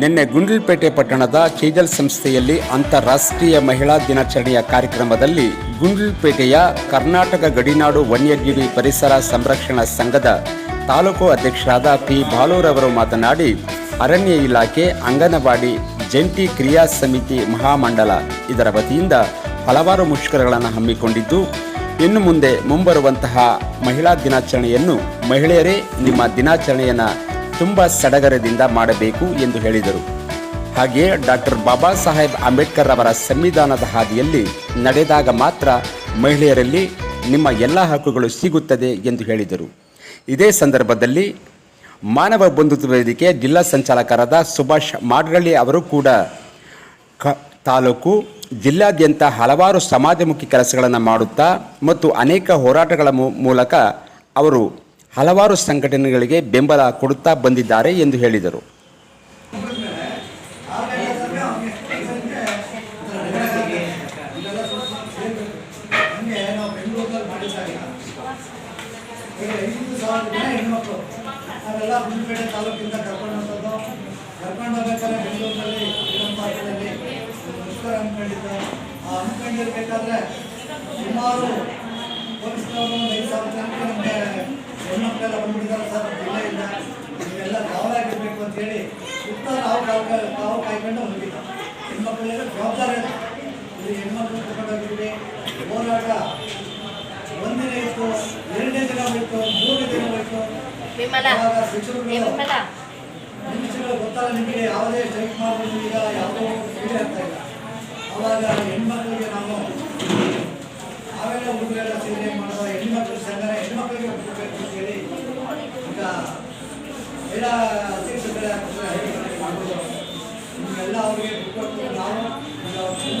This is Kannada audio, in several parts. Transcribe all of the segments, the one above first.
ನಿನ್ನೆ ಗುಂಡ್ಲುಪೇಟೆ ಪಟ್ಟಣದ ಚೇಜಲ್ ಸಂಸ್ಥೆಯಲ್ಲಿ ಅಂತಾರಾಷ್ಟ್ರೀಯ ಮಹಿಳಾ ದಿನಾಚರಣೆಯ ಕಾರ್ಯಕ್ರಮದಲ್ಲಿ ಗುಂಡ್ಲುಪೇಟೆಯ ಕರ್ನಾಟಕ ಗಡಿನಾಡು ವನ್ಯಜೀವಿ ಪರಿಸರ ಸಂರಕ್ಷಣಾ ಸಂಘದ ತಾಲೂಕು ಅಧ್ಯಕ್ಷರಾದ ಪಿ ಬಾಲೂರವರು ಮಾತನಾಡಿ, ಅರಣ್ಯ ಇಲಾಖೆ ಅಂಗನವಾಡಿ ಜಂಟಿ ಕ್ರಿಯಾ ಸಮಿತಿ ಮಹಾಮಂಡಲ ಇದರ ವತಿಯಿಂದ ಹಲವಾರು ಮುಷ್ಕರಗಳನ್ನು ಹಮ್ಮಿಕೊಂಡಿದ್ದು, ಇನ್ನು ಮುಂದೆ ಮುಂಬರುವಂತಹ ಮಹಿಳಾ ದಿನಾಚರಣೆಯನ್ನು ಮಹಿಳೆಯರೇ ನಿಮ್ಮ ದಿನಾಚರಣೆಯನ್ನು ತುಂಬ ಸಡಗರದಿಂದ ಮಾಡಬೇಕು ಎಂದು ಹೇಳಿದರು. ಹಾಗೆಯೇ ಡಾಕ್ಟರ್ ಬಾಬಾ ಸಾಹೇಬ್ ಅಂಬೇಡ್ಕರ್ ಅವರ ಸಂವಿಧಾನದ ಹಾದಿಯಲ್ಲಿ ನಡೆದಾಗ ಮಾತ್ರ ಮಹಿಳೆಯರಲ್ಲಿ ನಿಮ್ಮ ಎಲ್ಲ ಹಕ್ಕುಗಳು ಸಿಗುತ್ತದೆ ಎಂದು ಹೇಳಿದರು. ಇದೇ ಸಂದರ್ಭದಲ್ಲಿ ಮಾನವ ಬಂಧುತ್ವ ವೇದಿಕೆ ಜಿಲ್ಲಾ ಸಂಚಾಲಕರಾದ ಸುಭಾಷ್ ಮಾಡ್ರಳ್ಳಿ ಅವರು ಕೂಡ ಕ ತಾಲೂಕು ಜಿಲ್ಲಾದ್ಯಂತ ಹಲವಾರು ಸಮಾಜಮುಖಿ ಕೆಲಸಗಳನ್ನು ಮಾಡುತ್ತಾ ಮತ್ತು ಅನೇಕ ಹೋರಾಟಗಳ ಮೂಲಕ ಅವರು ಹಲವಾರು ಸಂಘಟನೆಗಳಿಗೆ ಬೆಂಬಲ ಕೊಡುತ್ತಾ ಬಂದಿದ್ದಾರೆ ಎಂದು ಹೇಳಿದರು. ಸುಮಾರು ಹೆಣ್ಮಕ್ಳೆಲ್ಲ ಬಂದ್ಬಿಟ್ಟಿದ್ದಾರೆ ಸರ್ ಇಲ್ಲ ಜಿಲ್ಲೆಯಿಂದ ನೀವೆಲ್ಲ ಕಾವಲಾಗಿರ್ಬೇಕು ಅಂತೇಳಿ ಸುತ್ತ ನಾವು ಕಾಯ್ಕೊಂಡು ಕಾವು ಕಾಯ್ಕೊಂಡು ಹೋಗಿದ್ದ. ಹೆಣ್ಮಕ್ಳಿಗೆ ಜವಾಬ್ದಾರಿ. ಇಲ್ಲಿ ಹೆಣ್ಮಕ್ಳು ತಗೊಂಡೋಗಿದ್ದೀವಿ ಹೋರಾಟ ಒಂದಿನ ಇತ್ತು ಎರಡನೇ ದಿನ ಹೋಯ್ತು ಮೂರನೇ ದಿನ ಹೋಯ್ತು. ನಿಮಿಷಗಳು ಗೊತ್ತಲ್ಲ ನಿಮಗೆ ಯಾವುದೇ ಸ್ಟ್ರೈಕ್ ಮಾಡಬೇಕು ಈಗ ಯಾವುದೋ ಅಂತ ಇಲ್ಲ. ಅವಾಗ ಹೆಣ್ಮಕ್ಳಿಗೆ ನಾವು ಎಲ್ಲ ಅಧ್ಯಕ್ಷಗಳ ಮಾಡ್ಬೋದು ನಿಮಗೆಲ್ಲ ಅವರಿಗೆ ಬಿಟ್ಕೊಟ್ಟು ನಾವು ಈಗ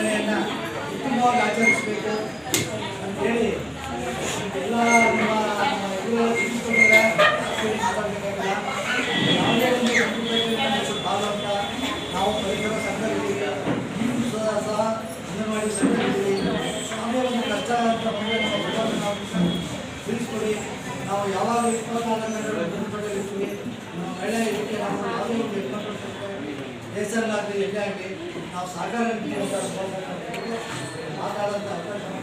ಮಹಿಳಾ ದಿನಾಚರಣೆಯನ್ನು ಉತ್ತಮವಾಗಿ ಆಚರಿಸಬೇಕು ಅಂತೇಳಿ ಎಲ್ಲ ನಮ್ಮ ಯಾವುದೇ ಒಂದು ಭಾಗವಂತ ನಾವು ಪರಿಸರ ನೀವು ಸಹ ಅಂತ ನಾವು ತಿಳಿಸ್ಕೊಡಿ ನಾವು ಯಾವಾಗ కేసీఆర్ గారికి చెప్పాయంటే నా సహకారానికి మాట్లాడంత అవకాశం